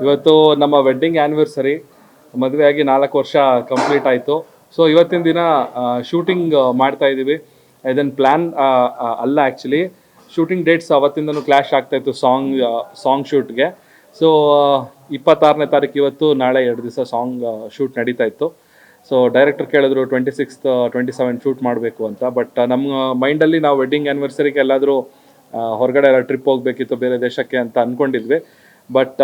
ಇವತ್ತು ನಮ್ಮ wedding anniversary ಆಗಿ ನಾಲ್ಕು ವರ್ಷ ಕಂಪ್ಲೀಟ್ ಆಯಿತು. ಸೊ ಇವತ್ತಿನ ದಿನ ಶೂಟಿಂಗ್ ಮಾಡ್ತಾ ಇದ್ದೀವಿ ಇದನ್ನು ಪ್ಲ್ಯಾನ್ ಅಲ್ಲ ಆ್ಯಕ್ಚುಲಿ ಶೂಟಿಂಗ್ ಡೇಟ್ಸ್ ಅವತ್ತಿಂದನೂ ಕ್ಲಾಶ್ ಆಗ್ತಾ ಇತ್ತು ಸಾಂಗ್ ಸಾಂಗ್ ಶೂಟ್ಗೆ ಸೊ ಇಪ್ಪತ್ತಾರನೇ ತಾರೀಕು ಇವತ್ತು ನಾಳೆ ಎರಡು ದಿವಸ ಸಾಂಗ್ ಶೂಟ್ ನಡೀತಾ ಇತ್ತು. ಸೊ ಡೈರೆಕ್ಟರ್ ಕೇಳಿದ್ರು twenty sixth twenty seven shoot ಮಾಡಬೇಕು ಅಂತ. ಬಟ್ ನಮ್ಮ ಮೈಂಡಲ್ಲಿ ನಾವು ವೆಡ್ಡಿಂಗ್ ಆ್ಯನಿವರ್ಸರಿಗೆ ಎಲ್ಲಾದರೂ ಹೊರಗಡೆ ಎಲ್ಲ ಟ್ರಿಪ್ ಹೋಗಬೇಕಿತ್ತು ಬೇರೆ ದೇಶಕ್ಕೆ ಅಂತ ಅಂದ್ಕೊಂಡಿದ್ವಿ ಬಟ್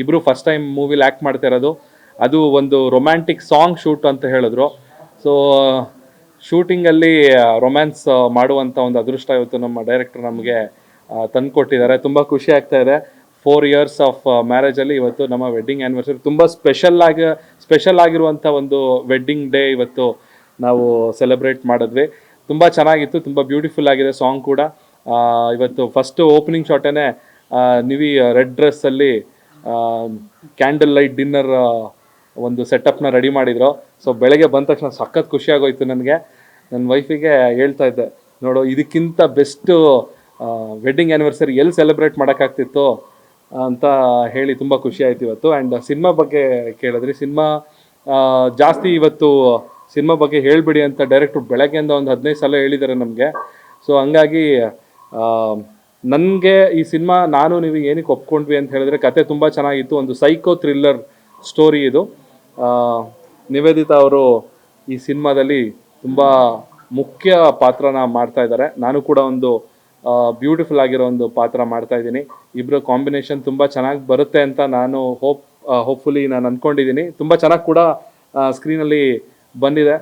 ಇಬ್ಬರು ಫಸ್ಟ್ ಟೈಮ್ ಮೂವಿಲಿ ಆ್ಯಕ್ಟ್ ಮಾಡ್ತಾ ಇರೋದು. ಅದು ಒಂದು ರೊಮ್ಯಾಂಟಿಕ್ ಸಾಂಗ್ ಶೂಟ್ ಅಂತ ಹೇಳಿದ್ರು. ಸೊ ಶೂಟಿಂಗಲ್ಲಿ ರೊಮ್ಯಾನ್ಸ್ ಮಾಡುವಂಥ ಒಂದು ಅದೃಷ್ಟ ಇವತ್ತು ನಮ್ಮ ಡೈರೆಕ್ಟರ್ ನಮಗೆ ತಂದುಕೊಟ್ಟಿದ್ದಾರೆ. ತುಂಬ ಖುಷಿ ಆಗ್ತಾ ಇದೆ. ಫೋರ್ ಇಯರ್ಸ್ ಆಫ್ ಮ್ಯಾರೇಜಲ್ಲಿ ಇವತ್ತು ನಮ್ಮ ವೆಡ್ಡಿಂಗ್ ಆ್ಯನಿವರ್ಸರಿ ತುಂಬ ಸ್ಪೆಷಲ್ ಆಗಿ ಸ್ಪೆಷಲ್ ಆಗಿರುವಂಥ ಒಂದು ವೆಡ್ಡಿಂಗ್ ಡೇ ಇವತ್ತು ನಾವು ಸೆಲೆಬ್ರೇಟ್ ಮಾಡಿದ್ವಿ. ತುಂಬ ಚೆನ್ನಾಗಿತ್ತು, ತುಂಬ ಬ್ಯೂಟಿಫುಲ್ ಆಗಿದೆ ಸಾಂಗ್ ಕೂಡ. ಇವತ್ತು ಫಸ್ಟ್ ಓಪನಿಂಗ್ ಶಾಟೇನೆ ನಿವಿ ರೆಡ್ ಡ್ರೆಸ್ಸಲ್ಲಿ ಕ್ಯಾಂಡಲ್ ಲೈಟ್ ಡಿನ್ನರ್ ಒಂದು ಸೆಟಪ್ನ ರೆಡಿ ಮಾಡಿದ್ರು. ಸೊ ಬೆಳಗ್ಗೆ ಬಂದ ತಕ್ಷಣ ಸಖತ್ ಖುಷಿ ಆಗೋಯ್ತು ನನಗೆ. ನನ್ನ ವೈಫಿಗೆ ಹೇಳ್ತಾ ಇದ್ದೆ, ನೋಡು, ಇದಕ್ಕಿಂತ ಬೆಸ್ಟು ವೆಡ್ಡಿಂಗ್ ಆ್ಯನಿವರ್ಸರಿ ಎಲ್ಲಿ ಸೆಲೆಬ್ರೇಟ್ ಮಾಡೋಕ್ಕಾಗ್ತಿತ್ತು? ಅಂತ ಹೇಳಿ ತುಂಬ ಖುಷಿ ಆಯ್ತು ಇವತ್ತು. ಆ್ಯಂಡ್ ಸಿನಿಮಾ ಬಗ್ಗೆ ಕೇಳಿದ್ರಿ, ಸಿನಿಮಾ ಜಾಸ್ತಿ ಇವತ್ತು ಸಿನಿಮಾ ಬಗ್ಗೆ ಹೇಳಿಬಿಡಿ ಅಂತ ಡೈರೆಕ್ಟ್ರು ಬೆಳಗ್ಗೆಯಿಂದ ಒಂದು ಹದಿನೈದು ಸಲ ಹೇಳಿದ್ದಾರೆ ನಮಗೆ. ಸೊ ಹಂಗಾಗಿ ನನಗೆ ಈ ಸಿನಿಮಾ ನಾನು ನೀವು ಏನಕ್ಕೆ ಒಪ್ಕೊಂಡ್ವಿ ಅಂತ ಹೇಳಿದ್ರೆ ಕತೆ ತುಂಬ ಚೆನ್ನಾಗಿತ್ತು, ಒಂದು ಸೈಕೋ ಥ್ರಿಲ್ಲರ್ ಸ್ಟೋರಿ ಇದು. ನಿವೇದಿತಾ ಅವರು ಈ ಸಿನಿಮಾದಲ್ಲಿ ತುಂಬ ಮುಖ್ಯ ಪಾತ್ರನ ಮಾಡ್ತಾ ಇದ್ದಾರೆ. ನಾನು ಕೂಡ ಒಂದು ಬ್ಯೂಟಿಫುಲ್ ಆಗಿರೋ ಒಂದು ಪಾತ್ರ ಮಾಡ್ತಾ ಇದ್ದೀನಿ. ಇಬ್ಬರು ಕಾಂಬಿನೇಷನ್ ತುಂಬ ಚೆನ್ನಾಗಿ ಬರುತ್ತೆ ಅಂತ ನಾನು ಹೋಪ್ ಹೋಪ್ಫುಲಿ ನಾನು ಅಂದ್ಕೊಂಡಿದ್ದೀನಿ ತುಂಬ ಚೆನ್ನಾಗಿ ಕೂಡ ಸ್ಕ್ರೀನಲ್ಲಿ ಬಂದಿದೆ.